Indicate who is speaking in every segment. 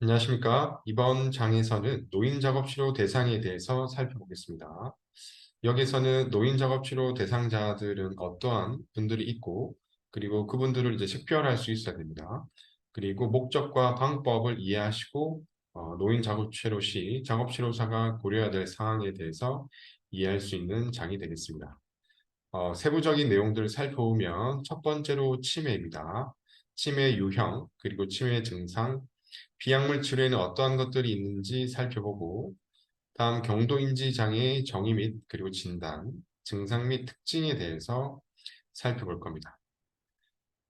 Speaker 1: 안녕하십니까. 이번 장에서는 노인 작업 치료 대상에 대해서 살펴보겠습니다. 여기서는 노인 작업 치료 대상자들은 어떠한 분들이 있고, 그리고 그분들을 이제 식별할 수 있어야 됩니다. 그리고 목적과 방법을 이해하시고, 어, 노인 작업 치료 시 작업 치료사가 고려해야 될 사항에 대해서 이해할 수 있는 장이 되겠습니다. 어, 세부적인 내용들을 살펴보면 첫 번째로 치매입니다. 치매 유형, 그리고 치매 증상, 비약물 치료에는 어떠한 것들이 있는지 살펴보고 다음 경도인지 장애의 정의 및 그리고 진단, 증상 및 특징에 대해서 살펴볼 겁니다.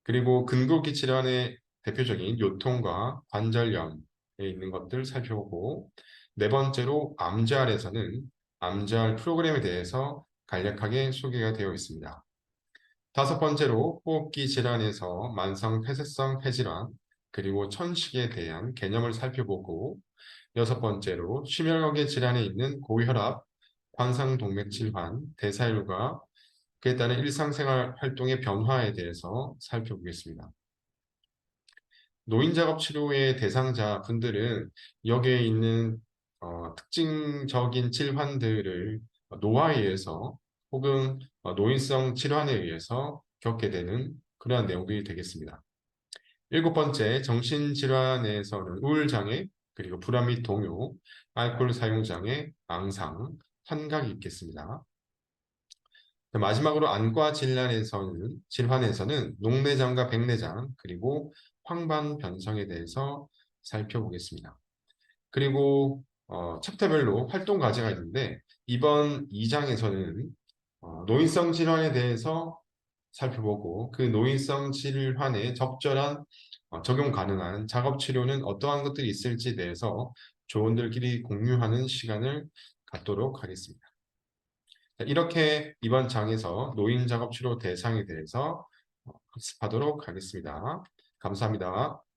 Speaker 1: 그리고 근골기 질환의 대표적인 요통과 관절염에 있는 것들 살펴보고 네 번째로 암자알에서는 암자알 프로그램에 대해서 간략하게 소개가 되어 있습니다. 다섯 번째로 호흡기 질환에서 만성 폐쇄성 폐질환, 그리고 천식에 대한 개념을 살펴보고 여섯 번째로 심혈관계 질환에 있는 고혈압, 관상동맥 질환, 대사율과 그에 따른 일상생활 활동의 변화에 대해서 살펴보겠습니다. 노인작업 치료의 대상자 분들은 여기에 있는 어, 특징적인 질환들을 노화에 의해서 혹은 어, 노인성 질환에 의해서 겪게 되는 그러한 내용들이 되겠습니다. 일곱 번째, 정신질환에서는 우울장애, 그리고 불안 및 동요, 알코올 사용장애, 망상, 환각이 있겠습니다. 마지막으로 안과 질환에서는, 질환에서는 녹내장과 백내장, 그리고 황반 변성에 대해서 살펴보겠습니다. 그리고 어, 챕터별로 활동 과제가 있는데 이번 2장에서는 어, 노인성 질환에 대해서 살펴보고 그 노인성 질환에 적절한 어, 적용 가능한 작업 치료는 어떠한 것들이 있을지에 대해서 조원들끼리 공유하는 시간을 갖도록 하겠습니다. 이렇게 이번 장에서 노인 작업 치료 대상에 대해서 어, 학습하도록 하겠습니다. 감사합니다.